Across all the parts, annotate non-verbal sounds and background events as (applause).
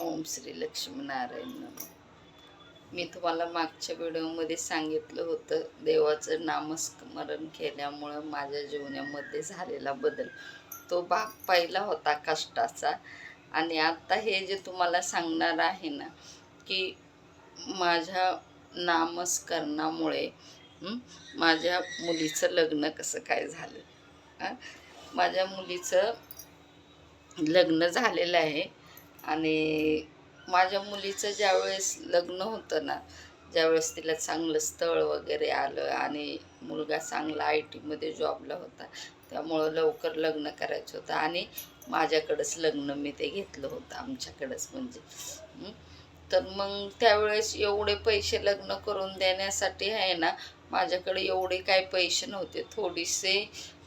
ओम श्री लक्ष्मीनारायण मी तुम्हाला मागच्या व्हिडिओमध्ये सांगितलं होतं देवाचं नामस्मरण केल्यामुळं माझ्या जीवनामध्ये झालेला बदल. तो भाग पहिला होता कष्टाचा. आणि आत्ता हे जे तुम्हाला सांगणार आहे ना की माझ्या नामस्करणामुळे माझ्या मुलीचं लग्न कसं काय झालं? माझ्या मुलीचं लग्न झालेलं आहे. आणि माझ्या मुलीचं ज्यावेळेस लग्न होतं ना ज्यावेळेस तिला चांगलं स्थळ वगैरे आलं आणि मुलगा चांगला आय टीमध्ये जॉबला होता त्यामुळं लवकर लग्न करायचं होतं आणि माझ्याकडंच लग्न मी ते घेतलं होतं आमच्याकडंच म्हणजे. तर मग त्यावेळेस एवढे पैसे लग्न करून देण्यासाठी आहे ना माझ्याकडे एवढे काय पैसे नव्हते थोडीसे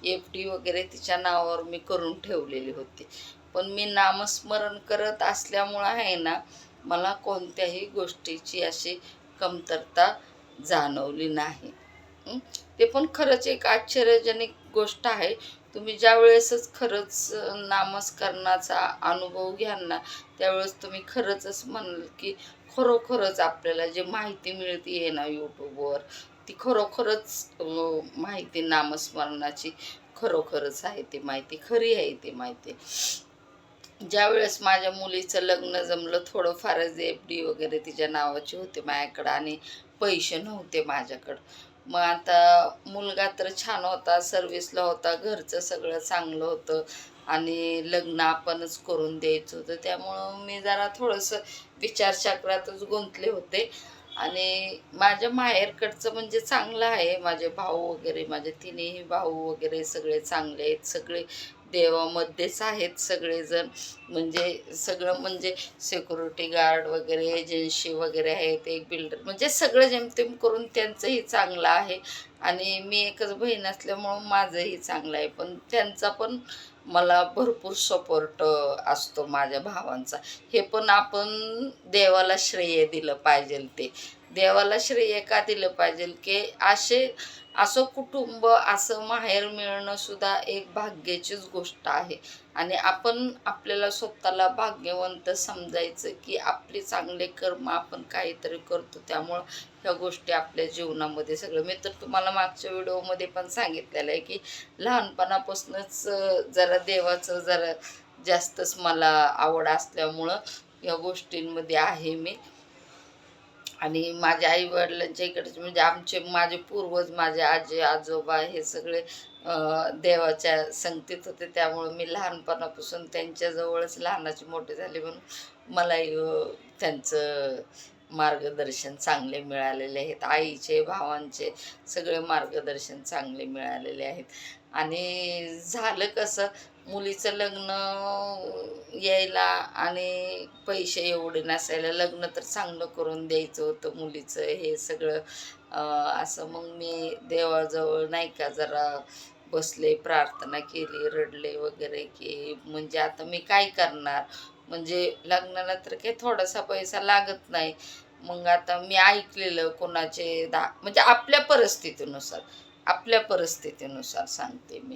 एफ डी वगैरे तिच्या नावावर मी करून ठेवलेली होती. पण मी नामस्मरण करत असल्यामुळं आहे ना मला कोणत्याही गोष्टीची अशी कमतरता जाणवली नाही. ते पण खरंच एक आश्चर्यजनक गोष्ट आहे. तुम्ही ज्या वेळेसच खरंच नामस्करणाचा नामस्मरणाचा अनुभव घ्याल ना त्यावेळेस तुम्ही खरंच म्हणाल की खरोखरच आपल्याला जे माहिती मिळते आहे ना यूट्यूबवर ती खरोखरच माहिती नामस्मरणाची खरोखरच आहे ती माहिती खरी आहे ती माहिती. ज्यावेळेस माझ्या मुलीचं लग्न जमलं थोडंफारच एफ डी वगैरे तिच्या नावाची होते माझ्याकडं आणि पैसे नव्हते माझ्याकडं. मग आता मुलगा तर छान होता सर्विसला होता घरचं सगळं चांगलं होतं आणि लग्न आपणच करून द्यायचं होतं. त्यामुळं मी जरा थोडंसं विचारचक्रातच गुंतले होते. आणि माझ्या माहेरकडचं म्हणजे चांगलं आहे. माझे भाऊ वगैरे माझे तिन्ही भाऊ वगैरे सगळे चांगले आहेत. सगळे देवामध्येच आहेत सगळेजण. म्हणजे सगळं म्हणजे सिक्युरिटी गार्ड वगैरे एजन्सी वगैरे आहेत एक बिल्डर म्हणजे सगळं जेमतेम करून त्यांचंही चांगलं आहे. आणि मी एकच बहीण असल्यामुळं माझंही चांगलं आहे. पण त्यांचा पण मला भरपूर सपोर्ट असतो माझ्या भावांचा. हे पण आपण देवाला श्रेय दिलं पाहिजे ते. देवाला श्रेय का दिलं पाहिजे की असे असं कुटुंब असं माहेर मिळणं सुद्धा एक भाग्याचीच गोष्ट आहे. आणि आपण आपल्याला स्वतःला भाग्यवंत समजायचं की आपले चांगले कर्म आपण काहीतरी करतो. त्यामुळं ह्या गोष्टी आपल्या जीवनामध्ये सगळं. मी तर तुम्हाला मागच्या व्हिडिओमध्ये पण सांगितलेलं आहे की लहानपणापासूनच जरा देवाचं जरा जास्तच मला आवड असल्यामुळं या गोष्टींमध्ये आहे मी. आणि माझ्या आई वडिलांच्या इकडचे म्हणजे आमचे माझे पूर्वज माझे आजी आजोबा हे सगळे देवाच्या संगतीत होते. त्यामुळं मी लहानपणापासून त्यांच्याजवळच लहानाचे मोठे झाले म्हणून मलाही त्यांचं मार्गदर्शन चांगले मिळालेले आहेत. आईचे भावांचे सगळे मार्गदर्शन चांगले मिळालेले आहेत. आणि झालं कसं मुलीचं लग्न यायला आणि पैसे एवढे नसायला लग्न तर चांगलं करून द्यायचं होतं मुलीचं हे सगळं. असं मग मी देवाजवळ नाही का जरा बसले प्रार्थना केली रडले वगैरे की म्हणजे आता मी काय करणार? म्हणजे लग्नाला तर काही थोडासा पैसा लागत नाही. मग आता मी ऐकलेलं कोणाचे दा म्हणजे आपल्या परिस्थितीनुसार आपल्या परिस्थितीनुसार सांगते मी.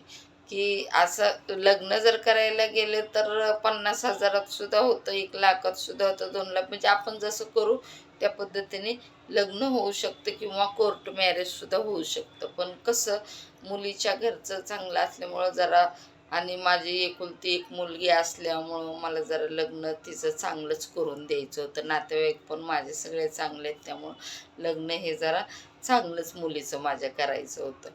की असं लग्न जर करायला गेले तर पन्नास हजारात सुद्धा होतं एक लाखात सुद्धा होतं दोन लाख. म्हणजे आपण जसं करू त्या पद्धतीने लग्न होऊ शकतं किंवा कोर्ट मॅरेजसुद्धा होऊ शकतं. पण कसं मुलीच्या घरचं चांगलं असल्यामुळं जरा आणि माझी एकुलती एक मुलगी असल्यामुळं मला जरा लग्न तिचं चांगलंच करून द्यायचं होतं. नातेवाईक पण माझे सगळे चांगले आहेत त्यामुळं लग्न हे जरा चांगलंच मुलीचं माझ्या करायचं होतं.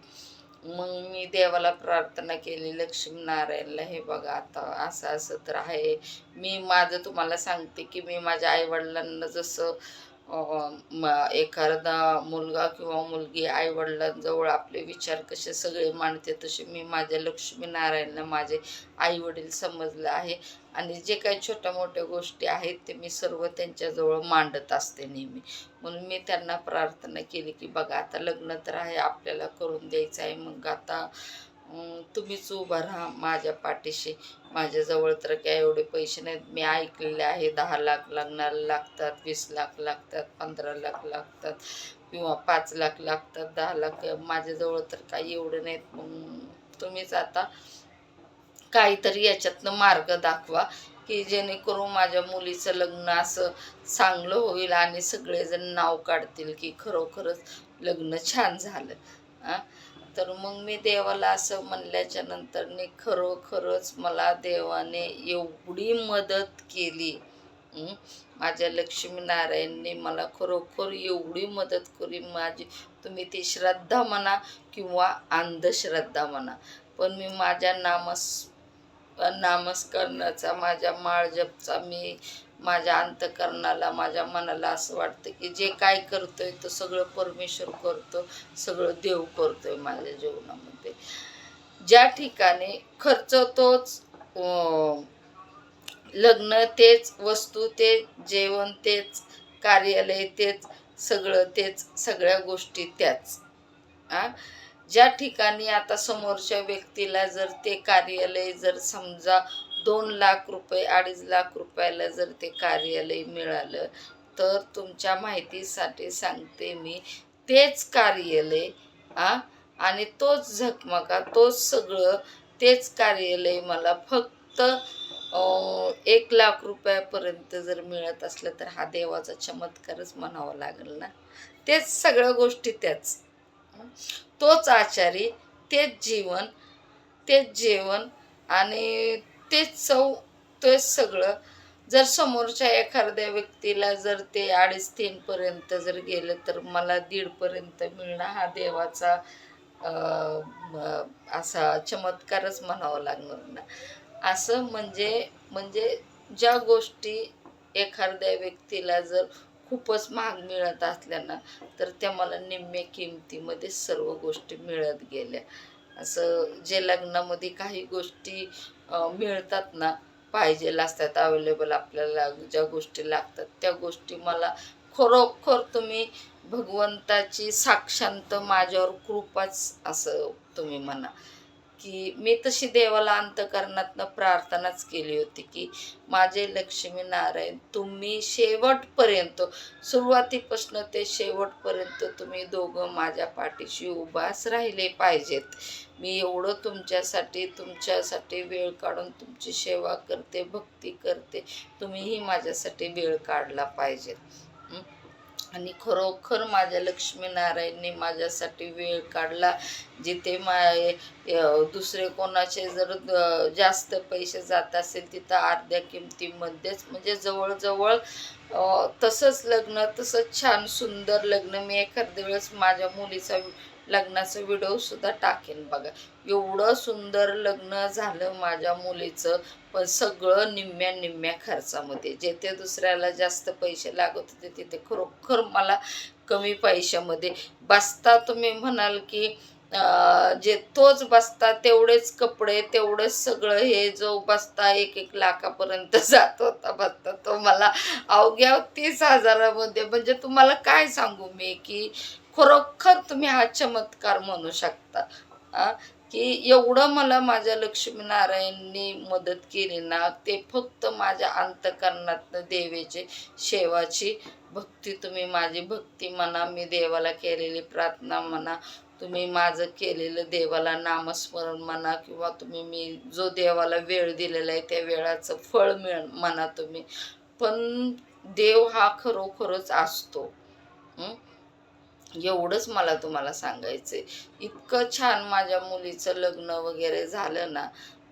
मग मी देवाला प्रार्थना केली लक्ष्मीनारायणला हे बघा आता असं असं तर आहे. मी माझं तुम्हाला सांगते की मी माझ्या आईवडिलांना जसं एखादा मुलगा किंवा मुलगी आईवडिलांजवळ आपले विचार कसे सगळे मांडते तसे मी माझ्या लक्ष्मीनारायणला माझे आईवडील समजलं आहे. आणि जे काही छोट्या मोठ्या गोष्टी आहेत ते मी सर्व त्यांच्याजवळ मांडत असते नेहमी. म्हणून मी त्यांना प्रार्थना केली की बघा आता लग्न तर आहे आपल्याला करून द्यायचं आहे. मग आता तुम्हीच उभा राहा माझ्या पाठीशी. माझ्याजवळ तर काय एवढे पैसे नाहीत. मी ऐकलेले आहे दहा लाख लग्नाला लागतात वीस लाख लागतात पंधरा लाख लागतात किंवा पाच लाख लागतात दहा लाख. माझ्याजवळ तर काही एवढे नाहीत. मग तुम्हीच आता काहीतरी याच्यातनं मार्ग दाखवा की जेणेकरून माझ्या मुलीचं लग्न असं चांगलं होईल आणि सगळेजण नाव काढतील की खरोखरच लग्न छान झालं. तर मग मी देवाला असं म्हणल्याच्या नंतरने खरोखरच मला देवाने एवढी मदत केली. माझ्या लक्ष्मीनारायणने मला खरोखर एवढी मदत केली. माझी तुम्ही ती श्रद्धा म्हणा किंवा अंधश्रद्धा म्हणा. पण मी माझ्या नामस नामस्करणाचा माझ्या माळजपचा मी माझ्या अंतकरणाला माझ्या मनाला असं वाटतं की जे काय करतोय तो सगळं परमेश्वर करतो सगळं देव करतोय माझ्या जीवनामध्ये. ज्या ठिकाणी खर्च तोच लग्न तेच वस्तू तेच जेवण तेच कार्यालय तेच सगळं तेच सगळ्या गोष्टी त्याच. आ? ज्या ठिकाणी आता समोरच्या व्यक्तीला जर ते कार्यालय जर समजा दोन लाख रुपये अडीच लाख रुपयाला जर ते कार्यालय मिळालं तर तुमच्या माहितीसाठी सांगते मी तेच कार्यालय आ? आणि तोच झकमका तोच सगळं तेच कार्यालय मला फक्त एक लाख रुपयापर्यंत जर मिळत असलं तर हा देवाचा चमत्कारच म्हणावा लागेल ना? तेच सगळ्या गोष्टी त्याच. तोच आचारी तेच जीवन तेच जेवण आणि तेच चव ते सगळं. जर समोरच्या एखाद्या व्यक्तीला जर ते अडीच तीनपर्यंत जर गेलं तर मला दीडपर्यंत मिळणं हा देवाचा असा चमत्कारच म्हणावा लागणार ना. असं म्हणजे म्हणजे ज्या गोष्टी एखाद्या व्यक्तीला जर खूपच महाग मिळत असल्या ना तर त्या मला निम्म्या किमतीमध्ये सर्व गोष्टी मिळत गेल्या. असं जे लग्नामध्ये काही गोष्टी मिळतात ना पाहिजेल असतात अवेलेबल आपल्याला ज्या गोष्टी लागतात त्या गोष्टी मला खरोखर तुम्ही भगवंताची साक्षांत माझ्यावर कृपाच असं तुम्ही म्हणा. की मी तशी देवाला अंतकरणातनं प्रार्थनाच केली होती की माझे लक्ष्मी नारायण तुम्ही शेवटपर्यंत सुरुवातीपासून ते शेवटपर्यंत तुम्ही दोघं माझ्या पाठीशी उभास राहिले पाहिजेत. मी एवढं तुमच्यासाठी तुमच्यासाठी वेळ काढून तुमची सेवा करते भक्ती करते. तुम्हीही माझ्यासाठी वेळ काढला पाहिजे. आणि खरोखर माझ्या लक्ष्मीनारायणने माझ्यासाठी वेळ काढला जिथे मा दुसरे कोणाचे जर जास्त पैसे जात असेल तिथं अर्ध्या किमतीमध्येच म्हणजे जवळजवळ तसंच लग्न तसंच छान सुंदर लग्न मी एखाद्या वेळेस माझ्या मुलीचा लग्नाचा व्हिडिओ सुद्धा टाकेन बघा. एवढं सुंदर लग्न झालं माझ्या मुलीचं पण सगळं निम्म्या निम्म्या खर्चामध्ये. जेथे दुसऱ्याला जास्त पैसे लागत होते तिथे खरोखर मला कमी पैशामध्ये. बसता तुम्ही म्हणाल की जे तोच बसता तेवढेच कपडे तेवढंच सगळं हे जो बसता एक एक लाखापर्यंत (laughs) जात होता बसता तो मला अवघ्या तीस हजारामध्ये. म्हणजे तुम्हाला काय सांगू मी की खरोखर तुम्ही हा चमत्कार म्हणू शकता. की एवढं मला माझ्या लक्ष्मीनारायणनी मदत केली ना ते फक्त माझ्या अंतकरणात देवेचे शेवाची भक्ती तुम्ही माझी भक्ती म्हणा मी देवाला केलेली प्रार्थना म्हणा तुम्ही माझं केलेलं देवाला नामस्मरण म्हणा किंवा तुम्ही मी जो देवाला वेळ दिलेला आहे त्या वेळाचं फळ मिळ म्हणा तुम्ही. पण देव हा खरोखरच असतो. एवढंच मला तुम्हाला सांगायचं आहे इतकं छान माझ्या मुलीचं लग्न वगैरे झालं ना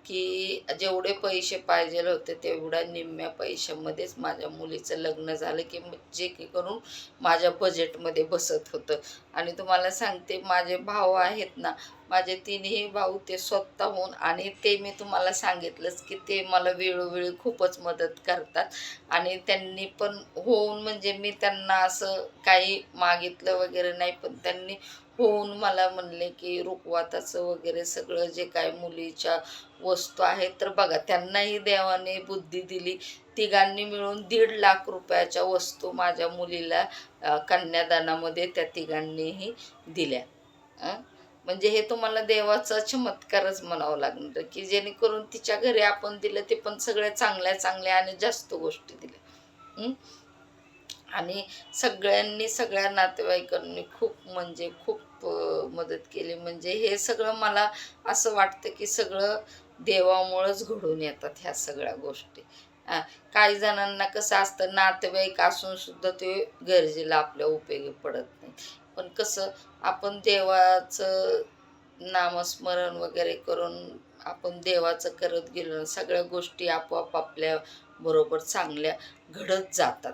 की जेवढे पैसे पाहिजे होते तेवढ्या निम्म्या पैशामध्येच माझ्या मुलीचं लग्न झालं की जे की करून माझ्या बजेटमध्ये बसत होतं. आणि तुम्हाला सांगते माझे भाऊ आहेत ना माझे तिन्ही भाऊ ते स्वतःहून आणि ते मी तुम्हाला सांगितलंच की ते मला वेळोवेळी खूपच मदत करतात. आणि त्यांनी पण होऊन म्हणजे मी त्यांना असं काही मागितलं वगैरे नाही पण त्यांनी होऊन मला म्हणले की रुखवाताचं वगैरे सगळं जे काय मुलीच्या वस्तू आहेत तर बघा त्यांनाही देवाने बुद्धी दिली. तिघांनी मिळून दीड लाख रुपयाच्या वस्तू माझ्या मुलीला कन्यादानामध्ये त्या तिघांनीही दिल्या. म्हणजे हे तुम्हाला देवाचा चमत्कारच म्हणावं लागणार की जेणेकरून तिच्या घरी आपण दिलं ते पण सगळ्या चांगल्या चांगल्या आणि जास्त गोष्टी दिल्या. आणि सगळ्यांनी सगळ्या नातेवाईकांनी खूप म्हणजे खूप मदत केली. म्हणजे हे सगळं मला असं वाटतं की सगळं देवामुळंच घडून येतात ह्या सगळ्या गोष्टी. काही जणांना कसं असतं नातेवाईक असून सुद्धा ते गरजेला आपल्या उपयोगी पडत नाही पण कसं आपण देवाचं नामस्मरण वगैरे करून आपण देवाचं करत गेलो सगळ्या गोष्टी आपोआप आपल्या बरोबर चांगल्या घडत जातात.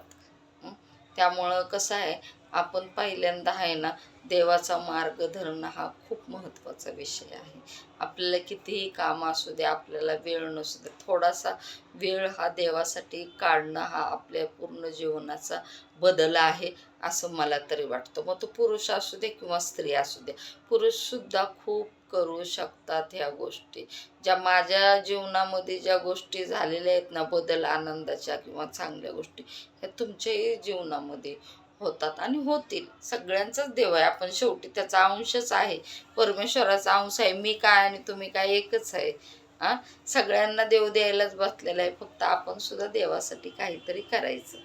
त्यामुळं कसं आहे आपण पहिल्यांदा आहे ना देवाचा मार्ग धरणं हा खूप महत्त्वाचा विषय आहे. आपल्याला कितीही काम असू दे आपल्याला वेळ नसू दे थोडासा वेळ हा देवासाठी काढणं हा आपल्या पूर्ण जीवनाचा बदल आहे. असं मला तरी वाटतं. मग तो पुरुष असू दे किंवा स्त्री असू दे पुरुषसुद्धा खूप करू शकतात ह्या गोष्टी. ज्या माझ्या जीवनामध्ये ज्या गोष्टी झालेल्या आहेत ना बदल आनंदाच्या किंवा चांगल्या गोष्टी ह्या तुमच्याही जीवनामध्ये होतात आणि होतील. सगळ्यांचाच देव आहे. आपण शेवटी त्याचा अंशच आहे. परमेश्वराचा अंश आहे. मी काय आणि तुम्ही काय एकच आहे. हां सगळ्यांना देव द्यायलाच बसलेला आहे. फक्त आपण सुद्धा देवासाठी काहीतरी करायचं.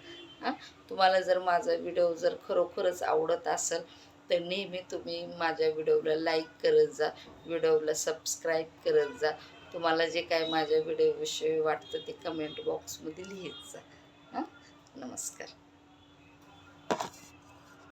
हां? तुम्हाला जर माझा व्हिडिओ जर खरोखरच आवडत असेल तर नेहमी तुम्ही माझ्या व्हिडिओला लाईक करत जा व्हिडिओला सबस्क्राईब करत जा. तुम्हाला जे काय माझ्या व्हिडिओविषयी वाटतं ते कमेंट बॉक्समध्ये लिहित जा. हां? नमस्कार.